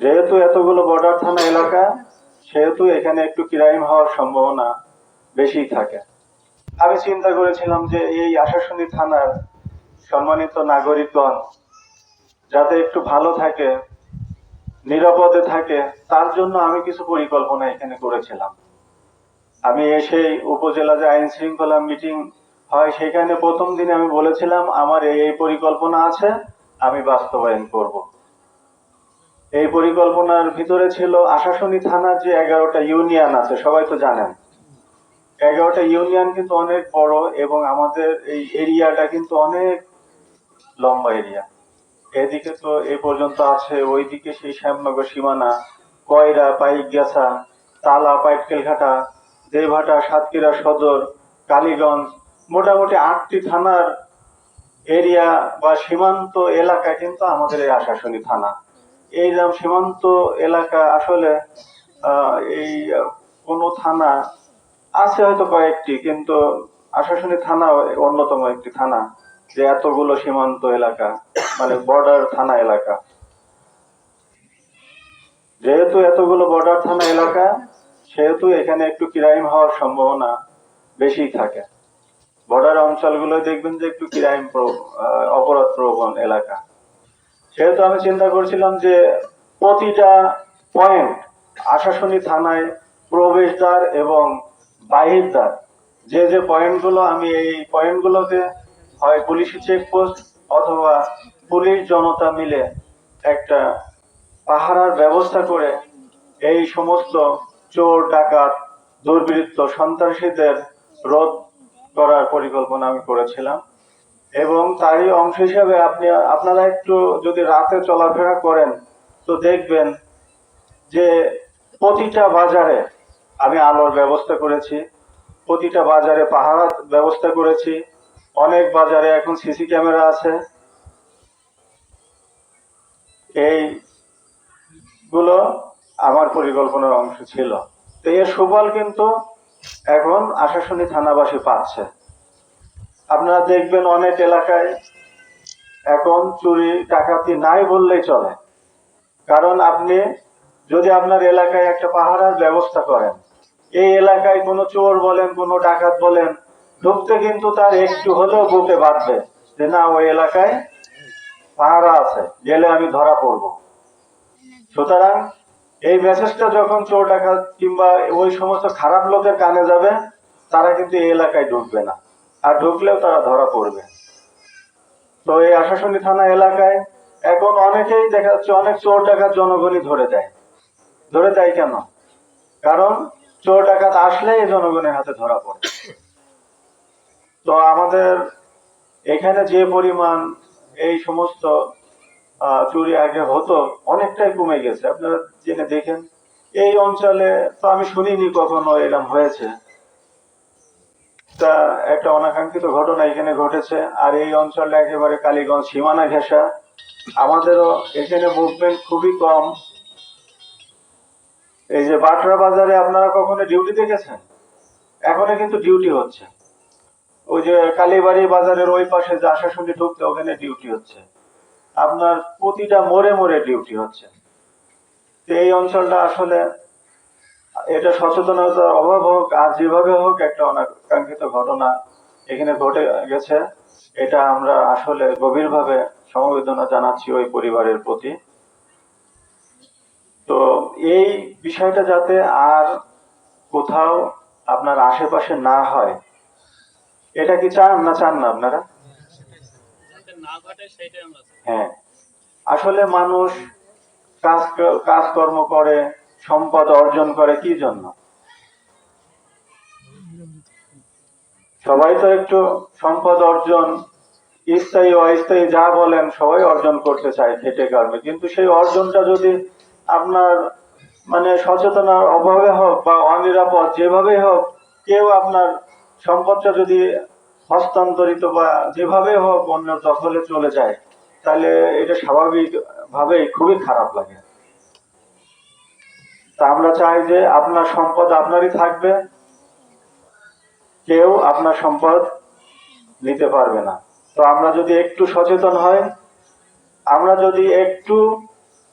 যেহেতু এতগুলো বর্ডার থানা এলাকা, সেহেতু এখানে একটু ক্রাইম হওয়ার সম্ভাবনা বেশি থাকে। আমি চিন্তা করেছিলাম যে এই আশাশুনি থানার সম্মানিত নাগরিকগণ যাতে একটু ভালো থাকে, নিরাপদে থাকে, তার জন্য আমি কিছু পরিকল্পনা এখানে করেছিলাম। আমি এসেই উপজেলা যে আইন শৃঙ্খলা মিটিং হয়, সেখানে প্রথম দিনে আমি বলেছিলাম, আমার এই পরিকল্পনা আছে, আমি বাস্তবায়ন করব। এই পরিকল্পনার ভিতরে ছিল আশাশুনি থানার যে এগারোটা ইউনিয়ন আছে, সবাই তো জানেন। এগারোটা ইউনিয়ন কিন্তু অনেক বড় এবং আমাদের এই এরিয়াটা কিন্তু অনেক লম্বা এরিয়া। এদিকে তো এ পর্যন্ত আছে, ওইদিকে সেই শ্যামনগর সীমানা, কয়রা, পাইকগাছা, তালা, পাইটকেলঘাটা, দেভাটা, সাতক্ষীরা সদর, কালীগঞ্জ, মোটামুটি আটটি থানার এরিয়া বা সীমান্ত এলাকা কিন্তু আমাদের এই আশাশুনি থানা। এই যে সীমান্ত এলাকা আসলে এই কোনো থানা আছে হয়তো কয়েকটি, কিন্তু আশাশুনি থানা অন্যতম একটি থানা যে এতগুলো সীমান্ত এলাকা মানে বর্ডার থানা এলাকা। যেহেতু এতগুলো বর্ডার থানা এলাকা, সেহেতু এখানে একটু ক্রাইম হওয়ার সম্ভাবনা বেশি থাকে। বর্ডার অঞ্চলগুলো দেখবেন যে একটু ক্রাইম অপরাধ প্রবণ এলাকা। সেহেতু আমি চিন্তা করছিলাম যে প্রতিটা পয়েন্ট আশাশুনি থানায় প্রবেশদ্বার এবং বাহিরদ্বার, যে যে পয়েন্টগুলো আমি এই পয়েন্টগুলোতে হয় পুলিশি চেকপোস্ট অথবা পুলিশ জনতা মিলে একটা পাহারার ব্যবস্থা করে এই সমস্ত চোর, ডাকাত, দুর্বৃত্ত, সন্ত্রাসীদের রোধ করার পরিকল্পনা আমি করেছিলাম। এবং তারই অংশ হিসাবে আপনি, আপনারা একটু যদি রাতে চলাফেরা করেন, তো দেখবেন যে প্রতিটা বাজারে, আমি আলোর ব্যবস্থা করেছি, প্রতিটা বাজারে পাহারার ব্যবস্থা করেছি, অনেক বাজারে এখন সিসি ক্যামেরা আছে। এই গুলো আমার পরিকল্পনার অংশ ছিল। তো এর সুফল কিন্তু এখন আশাশুনি থানাবাসী পাচ্ছে। আপনারা দেখবেন অনেক এলাকায় এখন চুরি, ডাকাতি নাই বললেই চলে। কারণ আপনি যদি আপনার এলাকায় একটা পাহারার ব্যবস্থা করেন, এই এলাকায় কোনো চোর বলেন, কোনো ডাকাত বলেন, ঢুকতে কিন্তু তার একটু হলেও বুকে বাঁধবে যে না, ওই এলাকায় পাহারা আছে, গেলে আমি ধরা পড়ব। সুতরাং এই মেসেজটা যখন চোর, ডাকাত কিংবা ওই সমস্ত খারাপ লোকের কানে যাবে, তারা কিন্তু এই এলাকায় ঢুকবে না। আর ঢুকলেও তারা ধরা পড়বে। তো এই আশাশুনি থানা এলাকায় এখন অনেকেই দেখা যাচ্ছে অনেক চোর ডাকাত জনগণই ধরে দেয়। ধরে দেয় কেন? কারণ চোর ডাকাত আসলে এই জনগণের হাতে ধরা পড়ে। তো আমাদের এখানে যে পরিমাণ এই সমস্ত চুরি আগে হতো, অনেকটাই কমে গেছে। আপনারা জেনে দেখেন, এই অঞ্চলে তো আমি শুনিনি কখনো এরকম হয়েছে। তা একটা অনাকাঙ্ক্ষিত ঘটনা এখানে ঘটেছে, আর এই অঞ্চলটা একেবারে কালীগঞ্জ সীমানা ঘেঁষা। আমাদেরও এখানে মুভমেন্ট খুবই কম। এই যে বাটরা বাজারে আপনারা কখনো ডিউটি দেখেছেন? এখনও কিন্তু ডিউটি হচ্ছে। ওই যে কালীবাড়ি বাজারের ওই পাশে যে আশাশুনি ঢুকতে, ওখানে ডিউটি হচ্ছে। আপনার প্রতিটা মোড়ে মোড়ে ডিউটি হচ্ছে। তো এই অঞ্চলটা আসলে এটা সচেতনতার অভাব হোক, আর যেভাবে হোক একটা অনাকাঙ্ক্ষিত ঘটনা এখানে ঘটে গেছে। এটা আমরা আসলে গভীরভাবে সমবেদনা জানাচ্ছি ওই পরিবারের প্রতি। তো এই বিষয়টা যাতে আর কোথাও আপনার আশেপাশে না হয়, এটা কি চান না চান না আপনারা। হ্যাঁ। আসলে মানুষ কাজ কাজকর্ম করে সম্পদ অর্জন করে কি জন্য? সবাই তো একটু সম্পদ অর্জন, স্থায়ী অস্থায়ী যা বলেন সবাই অর্জন করতে চায় খেটে কর্মে কিন্তু সেই অর্জনটা যদি আপনার মানে সচেতনার অভাবে হোক বা অনিরাপদ যেভাবেই হোক, কেউ আপনার সম্পদটা যদি হস্তান্তরিত বা যেভাবে হোক অন্য দখলে চলে যায়, তাহলে এটা স্বাভাবিক ভাবেই খুবই খারাপ লাগে। তা আমরা চাই যে আপনার সম্পদ আপনারই থাকবে। কেউ আপনার সম্পদ নিতে পারবে না। তো আমরা যদি একটু সচেতন হয় আমরা যদি একটু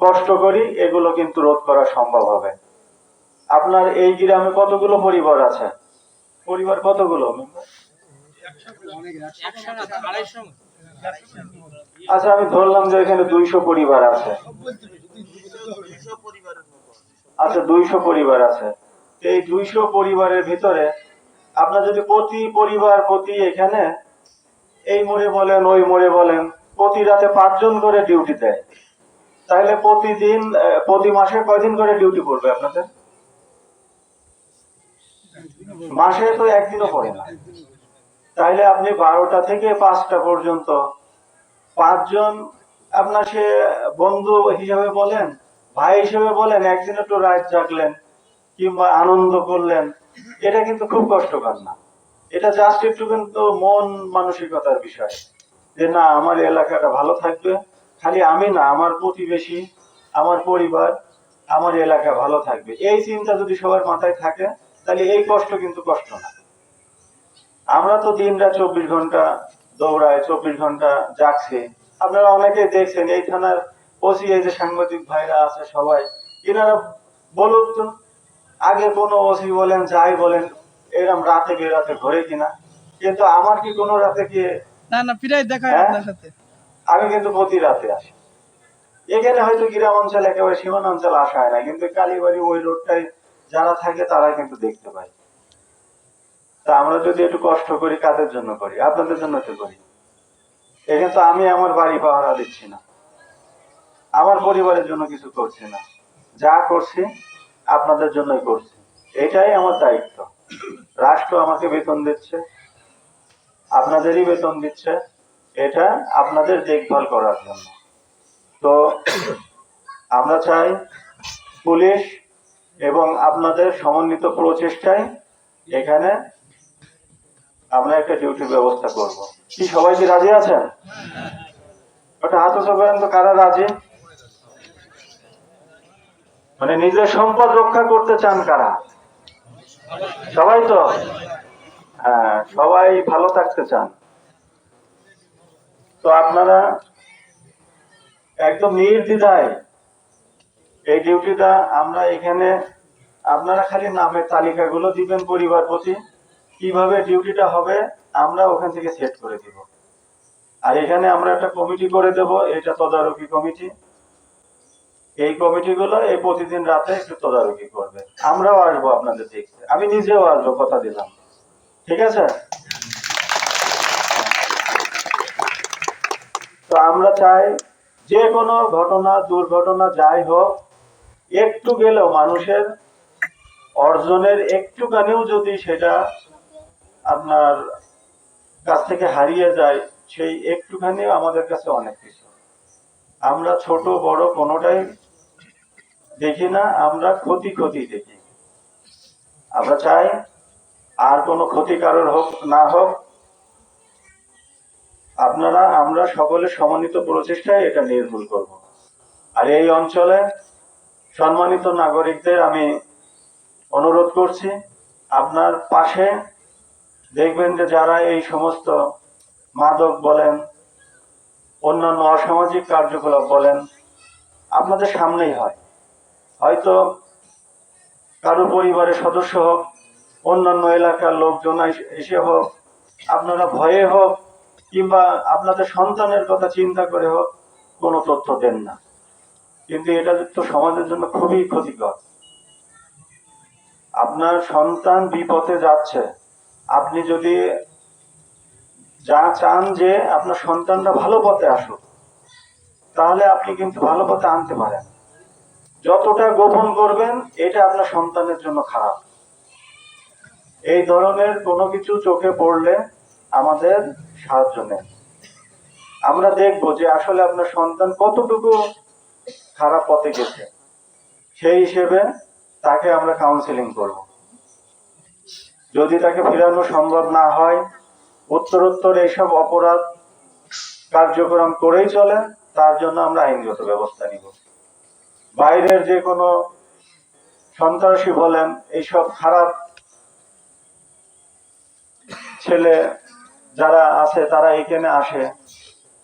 কষ্ট করি, এগুলো কিন্তু রোধ করা সম্ভব হবে। আপনার এই গ্রামে কতগুলো পরিবার আছে? পরিবার কতগুলো? আচ্ছা আমি ধরলাম যে এখানে দুইশো পরিবার আছে। আচ্ছা দুইশো পরিবার আছে। এই দুইশো পরিবারের ভিতরে আপনার যদি প্রতি পরিবার প্রতি এখানে এই মোড়ে বলেন, ওই মোড়ে বলেন, প্রতি রাতে পাঁচজন করে ডিউটি দেয়। তাহলে প্রতিদিন প্রতি মাসে কয়দিন করে ডিউটি পড়বে আপনাদের? মাসে তো একদিনও পড়ে না। তাহলে আপনি বারোটা থেকে পাঁচটা পর্যন্ত পাঁচজন আপনার সে বন্ধু হিসাবে বলেন ভাই হিসেবে বলেন, একদিন একটু রাত জাগলেন কিংবা আনন্দ করলেন, এটা কিন্তু খুব কষ্টকর না। এটা জাস্ট একটু কিন্তু মন মানসিকতার বিষয়। যে না, আমার এলাকাটা ভালো থাকবে, খালি আমি না, আমার প্রতিবেশী, আমার পরিবার, আমার এলাকা ভালো থাকবে। এই চিন্তা যদি সবার মাথায় থাকে, তাহলে এই কষ্ট কিন্তু কষ্ট না। আমরা তো দিন রাত চব্বিশ ঘণ্টা দৌড়াই, চব্বিশ ঘণ্টা জাগছি। আপনারা অনেকে দেখছেন, এই থানার ওসি এই যে সাংবাদিক ভাইরা আছে সবাই এনারা বলুন তো আগে কোনো ওসি বলেন যাই বলেন এরকম রাতে বেরাতে ঘরে কিনা? কিন্তু আমার কি কোনো রাতে কি না না প্রায় দেখা হ্যাঁ? আপনার সাথে। আমি কিন্তু প্রতি রাতে আসি। এখানে হয়তো গ্রাম অঞ্চল একেবারে সীমানা অঞ্চল আসা হয় না কিন্তু কালীবাড়ি ওই রোডটাই যারা থাকে তারা কিন্তু দেখতে পায়। তা আমরা যদি একটু কষ্ট করি কাদের জন্য করি? আপনাদের জন্য তো করি। এখানে তো আমি আমার বাড়ি পাহারা দিচ্ছি না। আমার পরিবারের জন্য কিছু করছি না। যা করছি, আপনাদের জন্যই করছি। এটাই আমার দায়িত্ব। রাষ্ট্র আমাকে বেতন দিচ্ছে, আপনাদেরই বেতন দিচ্ছে, এটা আপনাদের দেখভাল করার জন্য। তো আমরা চাই পুলিশ এবং আপনাদের সমন্বিত প্রচেষ্টায় এখানে আমরা একটা ডিউটির ব্যবস্থা করব। কি সবাই কি রাজি আছেন? ওটা হাত তো কারা রাজি? মানে নিজের সম্পদ রক্ষা করতে চান কারা? সবাই তো? হ্যাঁ সবাই ভালো থাকতে চান। তো আপনারা একদম নির্দ্বিধায় এই ডিউটিটা আমরা এখানে আপনারা খালি নামের তালিকাগুলো দিবেন পরিবার প্রতি, কীভাবে ডিউটিটা হবে আমরা ওখান থেকে সেট করে দিব। আর এখানে আমরা একটা কমিটি করে দেব, এটা তদারকি কমিটি। এই কমিটিগুলো এই প্রতিদিন রাতে একটু তদারকি করবে। আমরাও আসব আপনাদের দেখতে। আমি নিজেও আসব, কথা দিলাম। ঠিক আছে? তো আমরা চাই যে কোনো ঘটনা, দুর্ঘটনা যাই হোক, একটু গেলেও মানুষের অর্জনের একটুখানিও যদি সেটা আপনার কাছ থেকে হারিয়ে যায়, সেই একটুখানিও আমাদের কাছে অনেক কিছু। আমরা ছোট, বড় কোনোটাই দেখি না, আমরা ক্ষতি ক্ষতি দেখি। আমরা চাই আর কোনো ক্ষতি কারোর হোক, না হোক, আপনারা, আমরা সকলে সমন্বিত প্রচেষ্টায় এটা নির্মূল করব। আর এই অঞ্চলে সম্মানিত নাগরিকদের আমি অনুরোধ করছি, আপনার পাশে দেখবেন যে যারা এই সমস্ত মাদক বলেন, অন্যান্য অসামাজিক কার্যকলাপ বলেন, আপনাদের সামনেই হয়। হয়তো কারও পরিবারের সদস্য হোক, অন্যান্য এলাকার লোকজন এসে- হোক, আপনারা ভয়ে হোক, কিংবা আপনাদের সন্তানের কথা চিন্তা করে হোক, কোনো তথ্য দেন না। কিন্তু এটা তো সমাজের জন্য খুবই ক্ষতিকর। আপনার সন্তান বিপথে যাচ্ছে। আপনি যদি যা চান যে আপনার সন্তানটা ভালো পথে আসুক, তাহলে আপনি কিন্তু ভালো পথে আনতে পারেন। যতটা গোপন করবেন, এটা আপনার সন্তানের জন্য খারাপ। এই ধরনের কোনো কিছু চোখে পড়লে আমাদের সাহায্য নেন। আমরা দেখব যে আসলে আপনার সন্তান কতটুকু খারাপ পথে গেছে। সেই হিসেবে তাকে আমরা কাউন্সিলিং করব। যদি তাকে ফেরানো সম্ভব না হয়, উত্তরোত্তর এইসব অপরাধ কার্যক্রম করেই চলে তার জন্য আমরা আইনগত ব্যবস্থা নিব। বাইরের যে কোনো সন্ত্রাসী বলেন, এইসব খারাপ ছেলে যারা আছে, তারা এখানে আসে।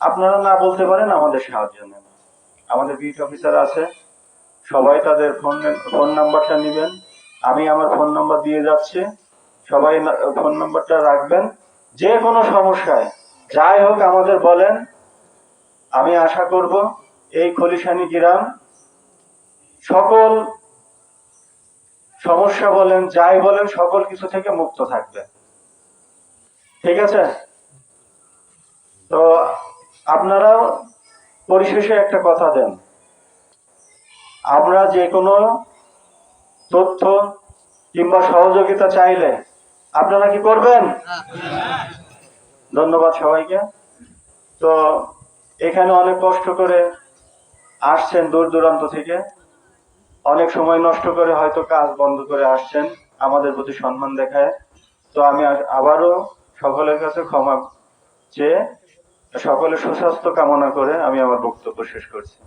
আপনারা না বলতে পারেন আমাদের সাহায্য নেন। আমাদের বিট অফিসার আছে, সবাই তাদের ফোন ফোন নাম্বারটা নেবেন। আমি আমার ফোন নাম্বার দিয়ে যাচ্ছি। সবাই ফোন নাম্বারটা রাখবেন। যে কোনো সমস্যায়, যাই হোক আমাদের বলেন, আমি আশা করব এই খলিশানি গ্রাম সকল সমস্যা বলেন, যাই বলেন, সকল কিছু থেকে মুক্ত থাকবে। ঠিক আছে? তো আপনারাও পরিশেষে একটা কথা দেন। আমরা যে কোনো তথ্য কিংবা সহযোগিতা চাইলে আপনারা কি করবেন? ধন্যবাদ সবাইকে। তো এখানে অনেক কষ্ট করে আসছেন দূর দূরান্ত থেকে। অনেক সময় নষ্ট করে হয়তো কাজ বন্ধ করে আসছেন, আমাদের প্রতি সম্মান দেখায়। তো আমি আবারও সকলের কাছে ক্ষমা চেয়ে, সকলের সুস্বাস্থ্য কামনা করে আমি আমার বক্তব্য শেষ করছি।